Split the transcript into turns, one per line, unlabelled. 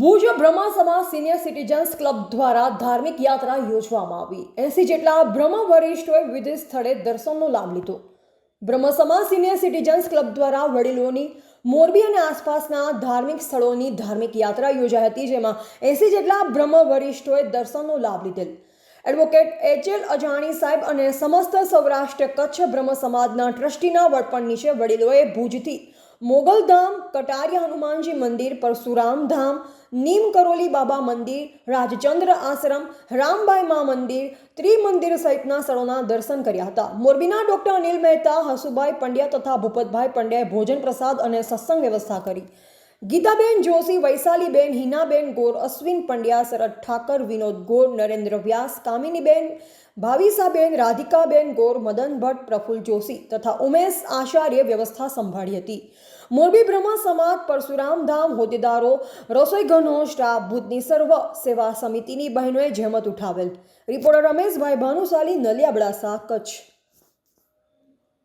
ભુજ બ્રહ્માસમા senior citizens club દ્વારા ધાર્મિક યાત્રા યોજવામાં આવી. એસી જેટલા બ્રહ્મ વરિષ્ઠોએ વિવિધ સ્થળે દર્શનનો લાભ લીધો. બ્રહ્મસમા સિનિયર સિટીઝન્સ ક્લબ દ્વારા વડીલોની મોરબી અને આસપાસના ધાર્મિક સ્થળોની ધાર્મિક યાત્રા યોજાઈ હતી, જેમાં એસી જેટલા બ્રહ્મ વરિષ્ઠોએ દર્શનનો લાભ લીધેલ. એડવોકેટ એચ એલ અજાણી સાહેબ અને સમસ્ત સૌરાષ્ટ્ર કચ્છ બ્રહ્મ સમાજના ટ્રસ્ટીના વડપણ નીચે વડીલોએ ભુજથી મોગલધામ કટારિયા હનુમાનજી મંદિર, પરશુરામ ધામ નીમ કરોલી બાબા મંદિર, રાજચંદ્ર આશ્રમ, રામબાઈ મા મંદિર, ત્રિમંદિર સહિતના સ્થળોના દર્શન કર્યા હતા. મોરબીના ડોક્ટર અનિલ મહેતા, હસુભાઈ પંડ્યા તથા ભૂપતભાઈ પંડ્યાએ ભોજન પ્રસાદ અને સત્સંગ વ્યવસ્થા કરી. ગીતાબેન જોશી, વૈશાલીબેન, હિનાબેન ગોર, અશ્વિન પંડ્યા, શરદ ઠાકર, વિનોદ ગોર, નરેન્દ્ર વ્યાસ, કામિનીબેન ભાવિસાબેન રાધિકાબેન ગોર, મદન ભટ્ટ, પ્રફુલ જોશી તથા ઉમેશ આચાર્ય વ્યવસ્થા સંભાળી હતી. મોરબી બ્રહ્મા સમાજ, પરશુરામ ધામ, હોદ્દેદારો રસોઈગણો સ્ટાફ ભૂતની સર્વ સેવા સમિતિની બહેનોએ જહેમત ઉઠાવેલ. રિપોર્ટર રમેશભાઈ ભાનુશાલી નલિયાબડાસા કચ્છ